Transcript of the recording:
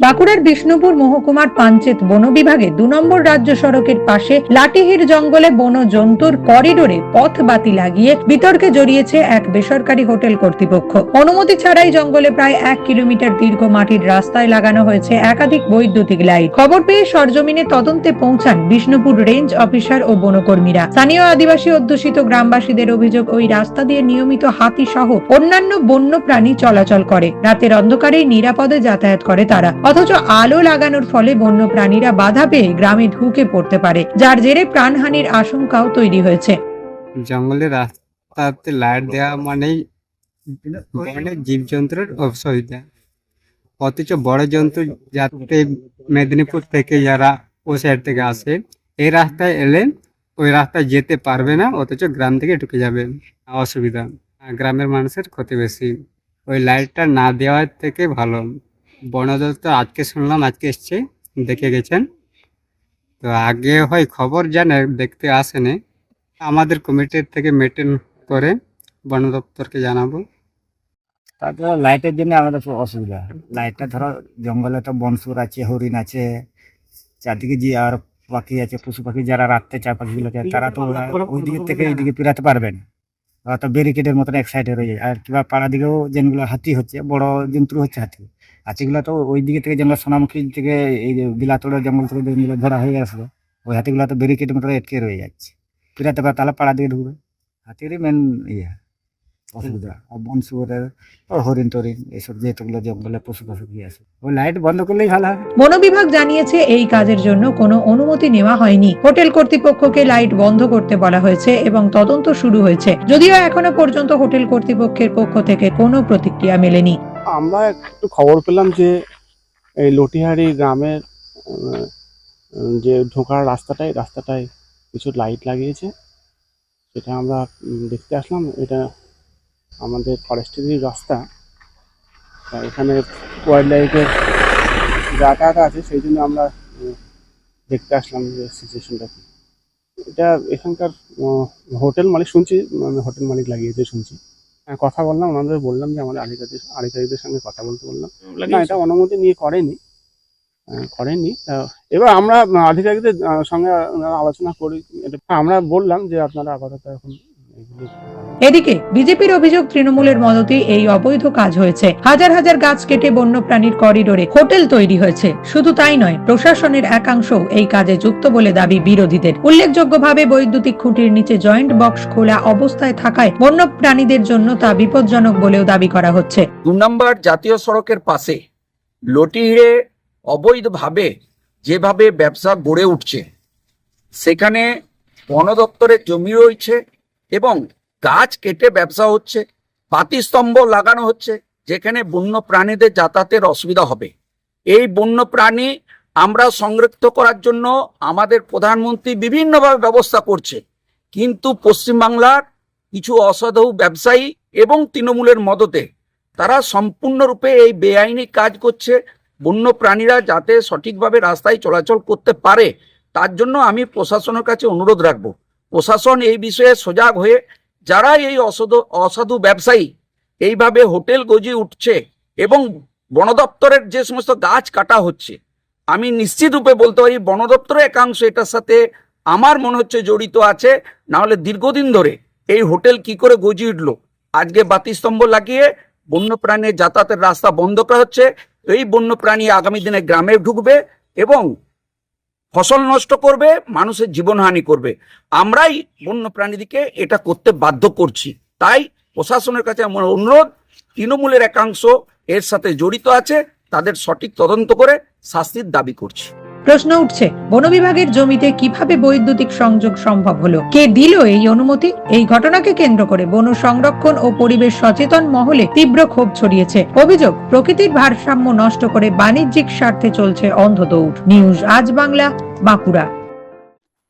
বাঁকুড়ার বিষ্ণুপুর মহকুমার পাঞ্চেত বন বিভাগে দু নম্বর রাজ্য সড়কের পাশে লাটিহির জঙ্গলে বন জন্তুর করিডোরে পথ বাতি লাগিয়ে বিতর্কে জড়িয়েছে এক বেসরকারি হোটেল কর্তৃপক্ষ। অনুমতি ছাড়াই জঙ্গলে প্রায় এক কিলোমিটার দীর্ঘ মাটির রাস্তায় লাগানো হয়েছে একাধিক বৈদ্যুতিক লাইট। খবর পেয়ে সরজমিনে তদন্তে পৌঁছান বিষ্ণুপুর রেঞ্জ অফিসার ও বনকর্মীরা। স্থানীয় আদিবাসী অধ্যুষিত গ্রামবাসীদের অভিযোগ, ওই রাস্তা দিয়ে নিয়মিত হাতি সহ অন্যান্য বন্য প্রাণী চলাচল করে। রাতের অন্ধকারেই নিরাপদে যাতায়াত করে তারা। অথচ আলো লাগানোর ফলে বন্য প্রাণীরা বাধা পেয়ে গ্রামে ঢুকে পড়তে পারে, যার জেরে প্রাণহানির আশঙ্কাও তৈরি হয়েছে। জঙ্গলে রাস্তাতে লাইট দেওয়া মানেই অনেক জীবজন্তুর অসুবিধা। অথচ বড় জন্তু যাতে মেদিনীপুর থেকে যারা ও সাইড থেকে আসে, এই রাস্তায় এলে ওই রাস্তায় যেতে পারবে না, অথচ গ্রাম থেকে ঢুকে যাবে। অসুবিধা। গ্রামের মানুষের ক্ষতি বেশি। ওই লাইটটা না দেওয়ার থেকে ভালো। বন দপ্তর আজকে শুনলাম, আজকে এসছে, দেখে গেছেন। তো আগে হয় খবর জানে, দেখতে আসেনি। আমাদের কমিটির থেকে মেনটেন করে বন দপ্তরকে জানাব। তারপরে লাইটের জন্য আমাদের খুব অসুবিধা। লাইটটা ধরো, জঙ্গলে তো বনসুর আছে, হরিণ আছে, চারদিকে যে আর পাখি আছে, পশু পাখি যারা রাত্রে চার পাখিগুলোকে, তারা তো ওই দিকে থেকে এইদিকে পেরাতে পারবে না। ওরা তো ব্যারিকেডের মতন এক সাইডে রয়ে যায়। আর কিংবা পাড়া দিকেও যেগুলো হাতি হচ্ছে, বড় জন্তু হচ্ছে হাতি। হাতিগুলো তো ওই দিকে থেকে যেগুলো সোনামুখী থেকে এই যে বিলাতোড়ের জঙ্গল থেকে ধরা হয়ে আসলো, ওই হাতিগুলো তো ব্যারিকেডের মতো আটকে রয়ে যাচ্ছে। পেরাতে পারে তাহলে পাড়া দিয়ে ঢুকবে। হাতিরই মেন ইয়ে। অসুবিধা। আর বন শুয়োরের হরিণ টরিণ এইসব যেগুলো জঙ্গলে পশু পশু কি আছে ওই লাইট বন্ধ করলেই ভালো হবে বন বিভাগ জানিয়েছে এই কাজের জন্য কোনো অনুমতি নেওয়া হয়নি। হোটেল কর্তৃপক্ষকে লাইট বন্ধ করতে বলা হয়েছে এবং তদন্ত শুরু হয়েছে। যদিও এখনও পর্যন্ত হোটেল কর্তৃপক্ষের পক্ষ থেকে কোনো প্রতিক্রিয়া মেলেনি। আমরা একটু খবর পেলাম যে এই লটিহারি গ্রামের যে ঢোকার রাস্তাটায় রাস্তাটায় কিছু লাইট লাগিয়েছে। সেটা আমরা দেখতে আসলাম। এটা আমাদের ফরেস্টেরই রাস্তা। এখানে ওয়াইল্ড লাইফের যাতায়াত আছে, সেই জন্য আমরা দেখতে আসলাম যে সিচুয়েশনটা কি। এটা এখানকার হোটেল মালিক শুনছি হোটেল মালিক লাগিয়েছে শুনছি। কথা বললাম ওনাদের বললাম যে আমাদের আধিকারিক আধিকারিকদের সঙ্গে কথা বলতে বললাম। না এটা অনুমতি নিয়ে করেনি। করেনি। এবার আমরা আধিকারিকদের সঙ্গে আলোচনা করি। আমরা বললাম যে আপনারা আপাতত এখন এদিকে, বিজেপির অভিযোগ, তৃণমূলের মদতে এই অবৈধ কাজ হয়েছে। হাজার হাজার গাছ কেটে বন্যপ্রাণীর করিডোরে হোটেল তৈরি হয়েছে। শুধু তাই নয়, প্রশাসনের একাংশ এই কাজে যুক্ত বলে দাবি বিরোধীদের। উল্লেখযোগ্যভাবে বৈদ্যুতিক খুঁটির নিচে জয়েন্ট বক্স খোলা অবস্থায় থাকায় বন্যপ্রাণীদের জন্য তা বিপজ্জনক বলেও দাবি করা হচ্ছে। দু নম্বর জাতীয় সড়কের পাশে লটিহিড়ে অবৈধভাবে যেভাবে ব্যবসা গড়ে উঠছে, সেখানে বন দপ্তরের জমি রয়েছে এবং গাছ কেটে ব্যবসা হচ্ছে পাতিস্তম্ভ লাগানো হচ্ছে, যেখানে বন্য প্রাণীদের যাতায়াতের অসুবিধা হবে। এই বন্য প্রাণী আমরা সংরক্ষিত করার জন্য আমাদের প্রধানমন্ত্রী বিভিন্নভাবে ব্যবস্থা করছে। কিন্তু পশ্চিমবাংলার কিছু অসাধু ব্যবসায়ী এবং তৃণমূলের মদতে তারা সম্পূর্ণরূপে এই বেআইনি কাজ করছে। বন্য প্রাণীরা যাতে সঠিকভাবে রাস্তায় চলাচল করতে পারে, তার জন্য আমি প্রশাসনের কাছে অনুরোধ রাখব। প্রশাসন এই বিষয়ে সজাগ হয়ে যারা এই অসাধু অসাধু ব্যবসায়ী এইভাবে হোটেল গজিয়ে উঠছে এবং বন দপ্তরের যে সমস্ত গাছ কাটা হচ্ছে, আমি নিশ্চিত রূপে বলতে পারি বন দপ্তরের একাংশ এটার সাথে আমার মনে হচ্ছে জড়িত আছে। না হলে দীর্ঘদিন ধরে এই হোটেল কি করে গজিয়ে উঠল? আজকে বাতিস্তম্ভ লাগিয়ে বন্যপ্রাণীর যাতায়াতের রাস্তা বন্ধ করা হচ্ছে। এই বন্যপ্রাণী আগামী দিনে গ্রামে ঢুকবে এবং ফসল নষ্ট করবে, মানুষের জীবনহানি করবে। আমরাই বন্য প্রাণীদিকে এটা করতে বাধ্য করছি। তাই প্রশাসনের কাছে আমার অনুরোধ, তৃণমূলের একাংশ এর সাথে জড়িত আছে, তাদের সঠিক তদন্ত করে শাস্তির দাবি করছি। প্রশ্ন উঠছে, বন বিভাগের জমিতে কীভাবে বৈদ্যুতিক সংযোগ সম্ভব হলো? কে দিল এই অনুমতি? এই ঘটনাকে কেন্দ্র করে বন সংরক্ষণ ও পরিবেশ সচেতন মহলে তীব্র ক্ষোভ ছড়িয়েছে। অভিযোগ, প্রকৃতির ভারসাম্য নষ্ট করে বাণিজ্যিক স্বার্থে চলছে অন্ধ দৌড় নিউজ আজ বাংলা, বাঁকুড়া।